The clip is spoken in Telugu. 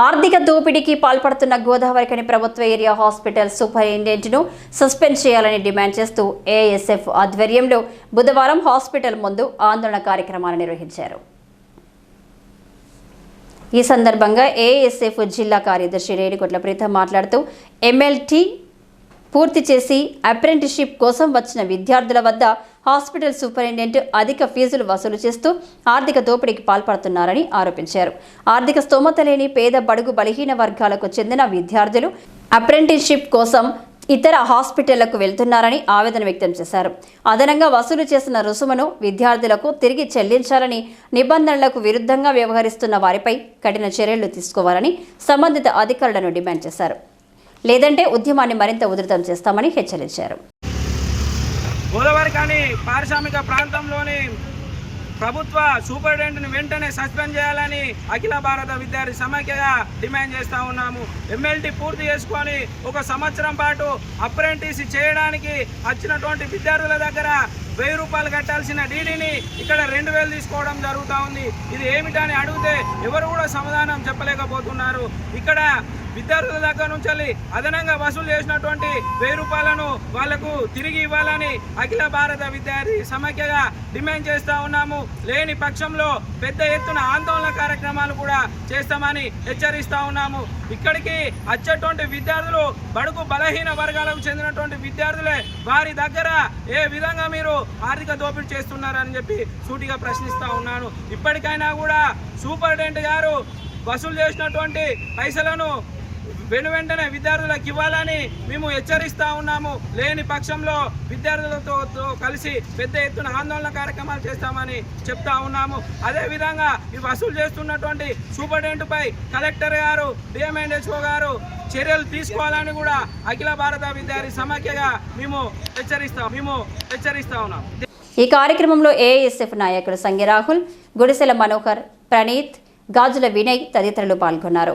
ఆర్థిక దోపిడీకి పాల్పడుతున్న గోదావరికని ప్రభుత్వ ఏరియా హాస్పిటల్ సూపరింటెండెంట్ను సస్పెండ్ చేయాలని డిమాండ్ చేస్తూ ఏఎస్ఎఫ్ ఆధ్వర్యంలో బుధవారం హాస్పిటల్ ముందు ఆందోళన కార్యక్రమాలు నిర్వహించారు. ఈ సందర్భంగా ఏఎస్ఎఫ్ జిల్లా కార్యదర్శి రేణికొట్ల ప్రీతం మాట్లాడుతూ ఎమ్మెల్టీ పూర్తి చేసి అప్రెంటిషిప్ కోసం వచ్చిన విద్యార్థుల వద్ద హాస్పిటల్ సూపరింటెండెంట్ అధిక ఫీజులు వసూలు చేస్తూ ఆర్థిక దోపిడీకి పాల్పడుతున్నారని ఆరోపించారు. ఆర్థిక స్తోమత లేని పేద బడుగు బలహీన వర్గాలకు చెందిన విద్యార్థులు అప్రెంటిస్షిప్ కోసం ఇతర హాస్పిటళ్ళకు వెళ్తున్నారని ఆవేదన వ్యక్తం చేశారు. అదనంగా వసూలు చేసిన రుసుమును విద్యార్థులకు తిరిగి చెల్లించాలని నిబంధనలకు విరుద్ధంగా వ్యవహరిస్తున్న వారిపై కఠిన చర్యలు తీసుకోవాలని సంబంధిత అధికారులను డిమాండ్ చేశారు. లేదంటే ఉద్యమాన్ని మరింత ఉధృతం చేస్తామని హెచ్చరించారు. గోదావరి కానీ పారిశ్రామిక ప్రాంతంలోని ప్రభుత్వ సూపరింటెండెంట్ని వెంటనే సస్పెండ్ చేయాలని అఖిల భారత విద్యార్థి సమాఖ్యగా డిమాండ్ చేస్తూ ఉన్నాము. ఎమ్మెల్టీ పూర్తి చేసుకొని ఒక సంవత్సరం పాటు అప్రెంటిస్ చేయడానికి వచ్చినటువంటి విద్యార్థుల దగ్గర వెయ్యి రూపాయలు కట్టాల్సిన డీడీని ఇక్కడ రెండు వేలు తీసుకోవడం జరుగుతూ ఉంది. ఇది ఏమిటని అడిగితే ఎవరు కూడా సమాధానం చెప్పలేకపోతున్నారు. ఇక్కడ విద్యార్థుల దగ్గర నుంచి అదనంగా వసూలు చేసినటువంటి వెయ్యి రూపాయలను వాళ్ళకు తిరిగి ఇవ్వాలని అఖిల భారత విద్యార్థి సమైక్యగా డిమాండ్ చేస్తా ఉన్నాము. లేని పక్షంలో పెద్ద ఎత్తున ఆందోళన కార్యక్రమాలు కూడా చేస్తామని హెచ్చరిస్తా ఉన్నాము. ఇక్కడికి వచ్చేటువంటి విద్యార్థులు బడుగు బలహీన వర్గాలకు చెందినటువంటి విద్యార్థులే వారి దగ్గర ఏ విధంగా మీరు ఆర్థిక దోపిడీ చేస్తున్నారని చెప్పి సూటిగా ప్రశ్నిస్తా ఉన్నాను. ఇప్పటికైనా కూడా సూపరింటెండెంట్ గారు వసూలు చేసినటువంటి పైసలను వెను వెంటనే విద్యార్థులకు ఇవ్వాలని మేము హెచ్చరిస్తా ఉన్నాము. లేని పక్షంలో విద్యార్థులతో కలిసి పెద్ద ఎత్తున ఆందోళన కార్యక్రమాలు చేస్తామని చెప్తా ఉన్నాము. అదేవిధంగా ఈ వసూలు చేస్తున్నటువంటి సూపరింటెండెంట్పై కలెక్టర్ గారు డిఎంఎన్హెచ్ఓ గారు చర్యలు తీసుకోవాలని కూడా అఖిల భారత విద్యార్థి సమాఖ్యగా మేము హెచ్చరిస్తాం మేము హెచ్చరిస్తా ఉన్నాం ఈ కార్యక్రమంలో ఏఎస్ఎఫ్ నాయకులు సంగి రాహుల్ గుడిసెల మనోహర్ ప్రణీత్ గాజుల వినయ్ తదితరులు పాల్గొన్నారు.